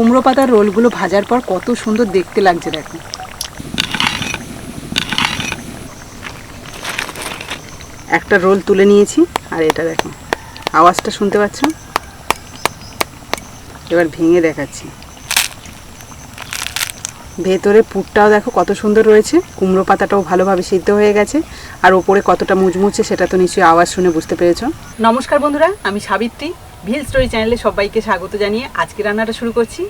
কুমড়ো পাতার রোলগুলো ভাজার পর কত সুন্দর দেখতে লাগছে দেখো। একটা রোল তুলে নিয়েছি, আর এটা দেখো, আওয়াজটা শুনতে পাচ্ছ? এবার ভেঙে দেখাচ্ছি। ভেতরে পুরটাও দেখো কত সুন্দর রয়েছে, কুমড়ো পাতাটাও ভালোভাবে সিদ্ধ হয়ে গেছে, আর ওপরে কতটা মুচমুচে সেটা তো নিশ্চয়ই আওয়াজ শুনে বুঝতে পেরেছ। নমস্কার বন্ধুরা, আমি সাবিত্রী ভিল স্টোরি চ্যানেলে সবাইকে স্বাগত জানিয়ে আজকে রান্নাটা শুরু করছি।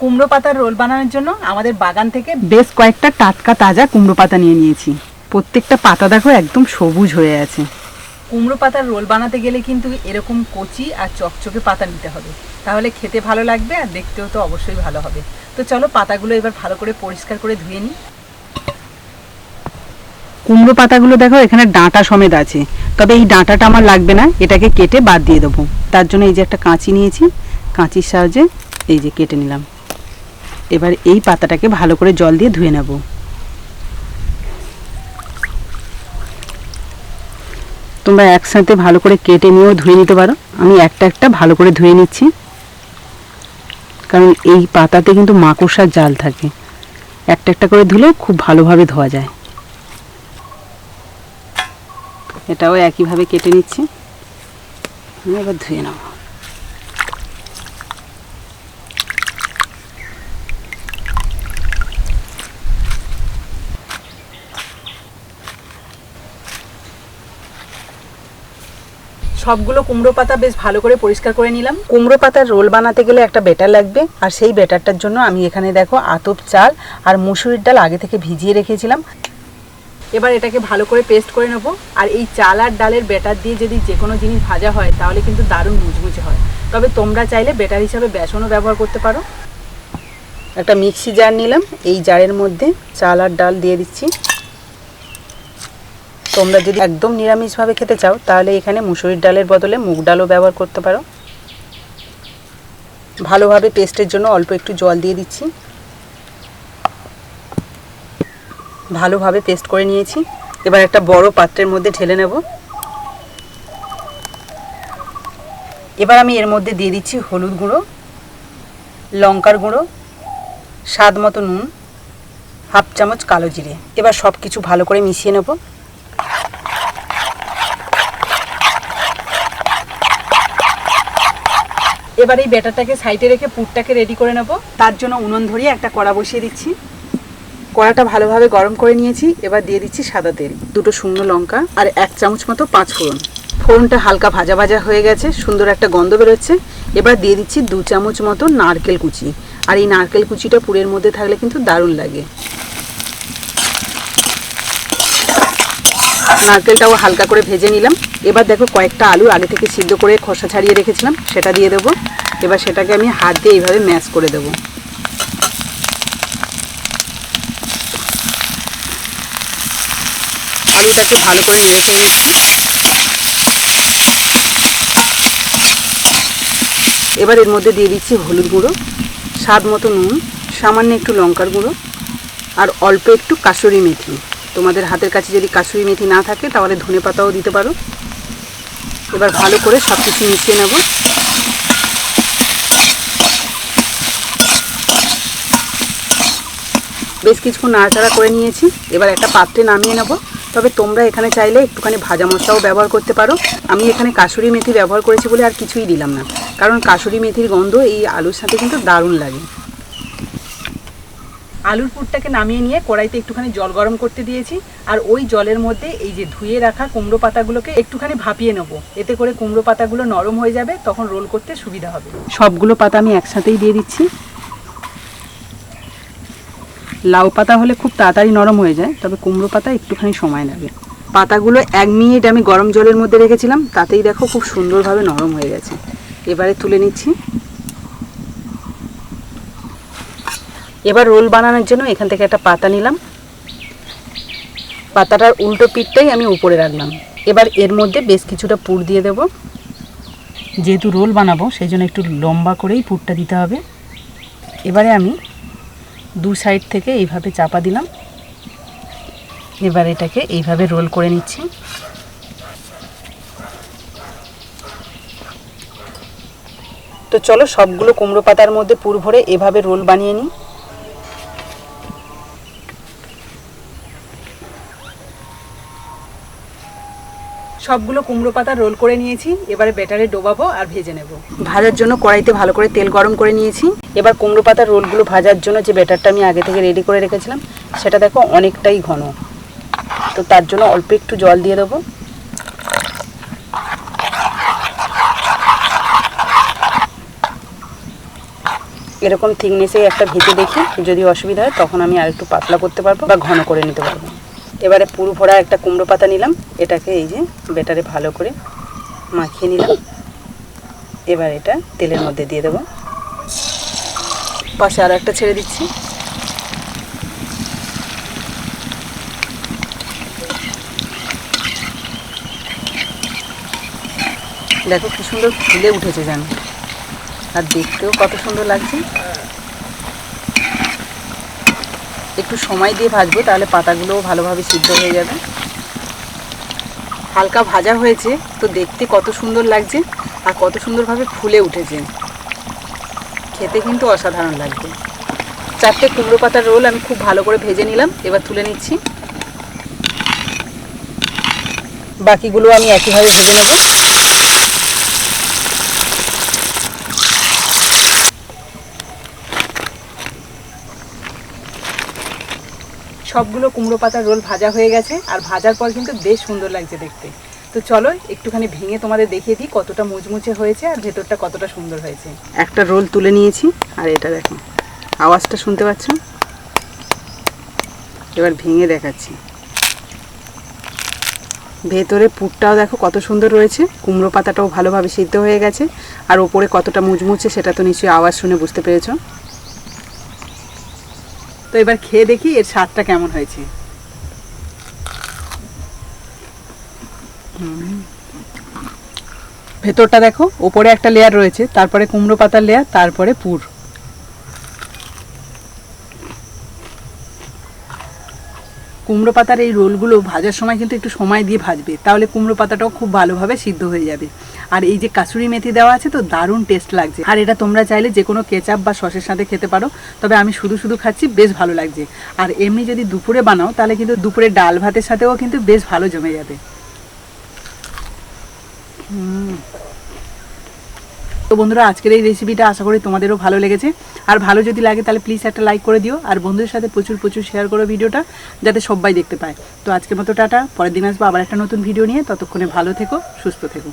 কুমড়ো পাতার রোল বানানোর জন্য আমাদের বাগান থেকে বেশ কয়েকটা টাটকা তাজা কুমড়ো পাতা নিয়ে নিয়েছি। প্রত্যেকটা পাতা দেখো একদম সবুজ হয়ে আছে। কুমড়ো পাতার রোল বানাতে গেলে কিন্তু এরকম কচি আর চকচকে পাতা নিতে হবে। তাহলে খেতে ভালো লাগবে আর দেখতেও তো অবশ্যই ভালো হবে। তো চলো পাতাগুলো এবার ভালো করে পরিষ্কার করে ধুয়ে নিই। কুমড়ো পাতাগুলো দেখো, এখানে ডাঁটা সমেত আছে। তবে এই ডাঁটাটা আমার লাগবে না, এটাকে কেটে বাদ দিয়ে দেবো। তার জন্য এই যে একটা কাঁচি নিয়েছি, কাঁচির সাহায্যে এই যে কেটে নিলাম। এবার এই পাতাটাকে ভালো করে জল দিয়ে ধুয়ে নেব। তোমরা একসাথে ভালো করে কেটে নিয়েও ধুয়ে নিতে পারো। আমি একটা একটা ভালো করে ধুয়ে নিচ্ছি। কারণ এই পাতাতে কিন্তু মাকড়সার জাল থাকে। একটা একটা করে ধুলে খুব ভালোভাবে ধোয়া যায়। এটাও একইভাবে কেটে নিচ্ছি। আমি এবার ধুয়ে নেব। সবগুলো কুমড়ো পাতা বেশ ভালো করে পরিষ্কার করে নিলাম। কুমড়ো পাতার রোল বানাতে গেলে একটা বেটার লাগবে। আর সেই বেটারটার জন্য আমি এখানে দেখো আতপ চাল আর মুসুরির ডাল আগে থেকে ভিজিয়ে রেখেছিলাম। এবার এটাকে ভালো করে পেস্ট করে নেব। আর এই চাল আর ডালের বেটার দিয়ে যদি যে কোনো জিনিস ভাজা হয়, তাহলে কিন্তু দারুণ মুচমুচে হয়। তবে তোমরা চাইলে বেটার হিসাবে বেসনও ব্যবহার করতে পারো। একটা মিক্সি জার নিলাম, এই জারের মধ্যে চাল আর ডাল দিয়ে দিচ্ছি। তোমরা যদি একদম নিরামিষভাবে খেতে চাও, তাহলে এখানে মুসুরির ডালের বদলে মুগ ডালও ব্যবহার করতে পারো। ভালোভাবে পেস্টের জন্য অল্প একটু জল দিয়ে দিচ্ছি। ভালোভাবে পেস্ট করে নিয়েছি। এবার একটা বড় পাত্রের মধ্যে ঢেলে নেব। এবার আমি এর মধ্যে দিয়ে দিচ্ছি হলুদ গুঁড়ো, লঙ্কার গুঁড়ো, স্বাদ মতো নুন, হাফ চামচ কালো জিরে। এবার সব কিছু ভালো করে মিশিয়ে নেব। এবার এই ব্যাটারটাকে সাইডে রেখে পুরটাকে রেডি করে নেব। তার জন্য উনুন ধরিয়ে একটা কড়া বসিয়ে দিচ্ছি। কড়াটা ভালোভাবে গরম করে নিয়েছি। এবার দিয়ে দিচ্ছি সাদা তেল, দুটো শুকনো লঙ্কা আর এক চামচ মতো পাঁচ ফোড়ন। ফোড়নটা হালকা ভাজা ভাজা হয়ে গেছে, সুন্দর একটা গন্ধ বেরোচ্ছে। এবার দিয়ে দিচ্ছি দু চামচ মতো নারকেল কুচি। আর এই নারকেল কুচিটা পুরের মধ্যে থাকলে কিন্তু দারুণ লাগে। নারকেলটাও হালকা করে ভেজে নিলাম। এবার দেখো কয়েকটা আলু আগে থেকে সিদ্ধ করে খোসা ছাড়িয়ে রেখেছিলাম, সেটা দিয়ে দেবো। এবার সেটাকে আমি হাত দিয়ে এইভাবে ম্যাশ করে দেবো। আলুটাকে ভালো করে নেড়ে চেড়ে এবার এর মধ্যে দিয়ে দিচ্ছি হলুদ গুঁড়ো, স্বাদ মতো নুন, সামান্য একটু লঙ্কার গুঁড়ো, আর অল্প একটু কাসুরি মেথি। তোমাদের হাতের কাছে যদি কাসুরি মেথি না থাকে, তাহলে ধনে পাতাও দিতে পারো। এবার ভালো করে সব কিছু মিশিয়ে নেব। বেশ কিছুক্ষণ নাড়াচাড়া করে নিয়েছি। এবার একটা পাত্রে নামিয়ে নেব। তবে তোমরা এখানে চাইলে একটুখানি ভাজা মশলাও ব্যবহার করতে পারো। আমি এখানে কাশুরি মেথি ব্যবহার করেছি বলে আর কিছুই দিলাম না। কারণ কাশুরি মেথির গন্ধ, এই আলুর সাথে কিন্তু দারুণ লাগে। আলুর পুরটাকে নামিয়ে নিয়ে কড়াইতে একটুখানি জল গরম করতে দিয়েছি। আর ওই জলের মধ্যে এই যে ধুয়ে রাখা কুমড়ো পাতাগুলোকে একটুখানি ভাপিয়ে নেব। এতে করে কুমড়ো পাতাগুলো নরম হয়ে যাবে, তখন রোল করতে সুবিধা হবে। সবগুলো পাতা আমি একসাথেই দিয়ে দিচ্ছি। লাউ পাতা হলে খুব তাড়াতাড়ি নরম হয়ে যায়, তবে কুমড়ো পাতা একটুখানি সময় লাগে। পাতাগুলো এক মিনিট আমি গরম জলের মধ্যে রেখেছিলাম, তাতেই দেখো খুব সুন্দরভাবে নরম হয়ে গেছে। এবারে তুলে নিচ্ছি। এবার রোল বানানোর জন্য এখান থেকে একটা পাতা নিলাম। পাতাটার উল্টো পিঠটাই আমি উপরে রাখলাম। এবার এর মধ্যে বেশ কিছুটা পুর দিয়ে দেব। যেহেতু রোল বানাবো, সেই জন্য একটু লম্বা করেই পুরটা দিতে হবে। এবারে আমি দু সাইড থেকে এইভাবে চাপা দিলাম। এবার এটাকে এইভাবে রোল করে নিচ্ছি। তো চলো সবগুলো কুমড়ো পাতার মধ্যে পুর ভরে এভাবে রোল বানিয়ে নিই। সবগুলো কুমড়ো পাতা রোল করে নিয়েছি, এবারে ব্যাটারে ডোবাবো আর ভেজে নেব। ভাজার জন্য কড়াইতে ভালো করে তেল গরম করে নিয়েছি। এবার কুমড়ো পাতার রোলগুলো ভাজার জন্য যে ব্যাটারটা আমি আগে থেকে রেডি করে রেখেছিলাম, সেটা দেখো অনেকটাই ঘন। তো তার জন্য অল্প একটু জল দিয়ে দেবো। এরকম থিকনেসে একটা ভেজে দেখি, যদি অসুবিধা হয়, তখন আমি আর একটু পাতলা করতে পারব বা ঘন করে নিতে পারব। এবারে পুরো ভরা একটা কুমড়ো পাতা নিলাম। এটাকে এই যে বেটারে ভালো করে মাখিয়ে নিলাম। এবার এটা তেলের মধ্যে দিয়ে দেবো। পাশে আরও একটা ছেড়ে দিচ্ছি। দেখো কি সুন্দর ফুলে উঠেছে যেন। আর দেখতেও কত সুন্দর লাগছে। একটু সময় দিয়ে ভাজবো, তাহলে পাতাগুলোও ভালোভাবে সিদ্ধ হয়ে যাবে। হালকা ভাজা হয়েছে, তো দেখতে কত সুন্দর লাগছে আর কত সুন্দরভাবে ফুলে উঠেছে। খেতে কিন্তু অসাধারণ লাগবে চারটে কুমড়ো পাতার রোল আমি খুব ভালো করে ভেজে নিলাম, এবার তুলে নিচ্ছি। বাকিগুলো আমি একইভাবে ভেজে নেব। সবগুলো কুমড়ো পাতার রোল ভাজা হয়ে গেছে, আর ভাজার পর কিন্তু বেশ সুন্দর লাগছে দেখতে। তো চলো, একটুখানি ভেঙে তোমাদের দেখিয়ে দিই কতটা মুচমুচে হয়েছে আর ভেতরটা কতটা সুন্দর হয়েছে। একটা রোল তুলে নিয়েছি, আর এটা দেখো, আওয়াজটা শুনতে পাচ্ছ? এবার ভেঙে দেখাচ্ছি। ভেতরে পুরটাও দেখো কত সুন্দর রয়েছে, কুমড়ো পাতাটাও ভালোভাবে সিদ্ধ হয়ে গেছে, আর ওপরে কতটা মুচমুচে সেটা তো নিশ্চয়ই আওয়াজ শুনে বুঝতে পেরেছ। তো এবার খেয়ে দেখি এর স্বাদটা কেমন হয়েছে। ভেতরটা দেখো, ওপরে একটা লেয়ার রয়েছে, তারপরে কুমড়ো পাতার লেয়ার তারপরে পুর। কুমড়ো পাতার এই রোলগুলো ভাজার সময় কিন্তু একটু সময় দিয়ে ভাজবে, তাহলে কুমড়ো পাতাটাও খুব ভালোভাবে সিদ্ধ হয়ে যাবে। আর এই যে কাসুরি মেথি দেওয়া আছে তো দারুণ টেস্ট লাগছে। আর এটা তোমরা চাইলে যে কোনো কেচাপ বা সসের সাথে খেতে পারো, তবে আমি শুধু শুধু খাচ্ছি, বেশ ভালো লাগছে। আর এমনি যদি দুপুরে বানাও, তাহলে কিন্তু দুপুরে ডাল ভাতের সাথেও কিন্তু বেশ ভালো জমে যাবে। তো বন্ধুরা, আজকের এই রেসিপিটা আশা করি তোমাদেরও ভালো লেগেছে। আর ভালো যদি লাগে, তাহলে প্লিজ একটা লাইক করে দিও। আর বন্ধুদের সাথে প্রচুর প্রচুর শেয়ার করো ভিডিওটা যাতে সবাই দেখতে পায়। তো আজকের মতো টাটা, পরের দিন আসব আবার একটা নতুন ভিডিও নিয়ে। ততক্ষণে ভালো থেকো, সুস্থ থেকো।